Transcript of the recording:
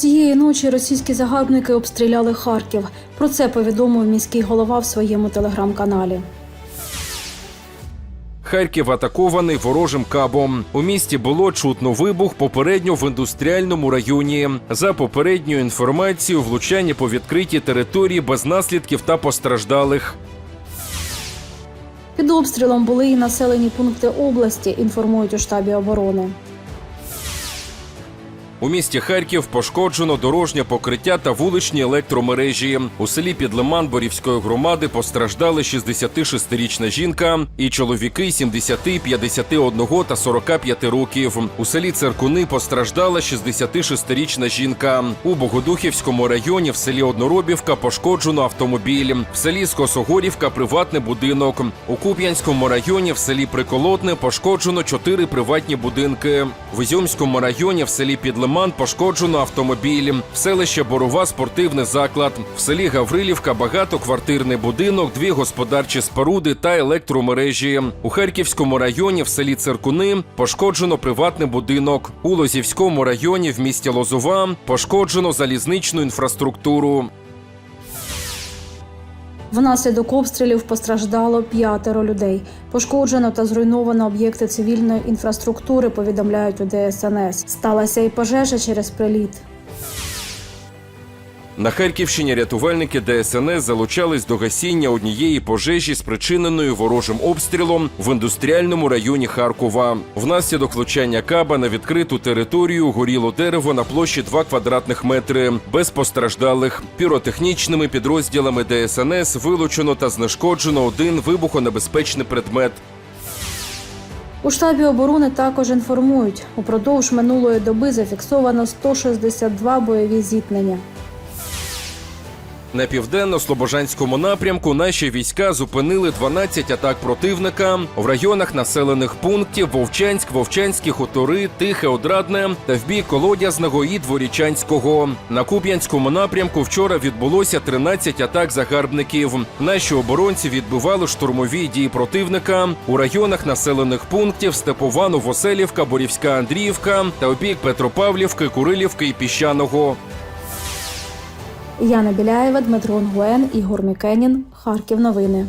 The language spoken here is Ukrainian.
Цієї ночі російські загарбники обстріляли Харків. Про це повідомив міський голова в своєму телеграм-каналі. Харків атакований ворожим кабом. У місті було чутно вибух попередньо в індустріальному районі. За попередньою інформацією, влучання по відкритій території без наслідків та постраждалих. Під обстрілом були і населені пункти області, інформують у штабі оборони. У місті Харків пошкоджено дорожнє покриття та вуличні електромережі. У селі Підлиман Борівської громади постраждали 66-річна жінка і чоловіки 70, 51 та 45 років. У селі Церкуни постраждала 66-річна жінка. У Богодухівському районі в селі Одноробівка пошкоджено автомобіль. В селі Скосогорівка приватний будинок. У Куп'янському районі в селі Приколотне пошкоджено чотири приватні будинки. В Ізюмському районі в селі Підлиман пошкоджено автомобіль. В селище Борова спортивний заклад. В селі Гаврилівка багатоквартирний будинок, дві господарчі споруди та електромережі. У Харківському районі в селі Циркуни пошкоджено приватний будинок. У Лозівському районі в місті Лозова пошкоджено залізничну інфраструктуру. Внаслідок обстрілів постраждало п'ятеро людей. Пошкоджено та зруйновано об'єкти цивільної інфраструктури. Повідомляють у ДСНС. Сталася і пожежа через приліт. На Харківщині рятувальники ДСНС залучались до гасіння однієї пожежі, спричиненої ворожим обстрілом в індустріальному районі Харкова. Внаслідок влучання каба на відкриту територію горіло дерево на площі 2 квадратних метри без постраждалих. Піротехнічними підрозділами ДСНС вилучено та знешкоджено один вибухонебезпечний предмет. У штабі оборони також інформують, упродовж минулої доби зафіксовано 162 бойові зіткнення. На південно-слобожанському напрямку наші війська зупинили 12 атак противника в районах населених пунктів Вовчанськ, Вовчанські хутори, Тихе, Одрадне та в бік Колодязного і Дворічанського. На Куп'янському напрямку вчора відбулося 13 атак загарбників. Наші оборонці відбивали штурмові дії противника у районах населених пунктів Степова, Новоселівка, Борівська Андріївка та у бік Петропавлівки, Курилівки і Піщаного. Яна Біляєва, Дмитро Онгуен, Ігор Мікенін. Харків. Новини.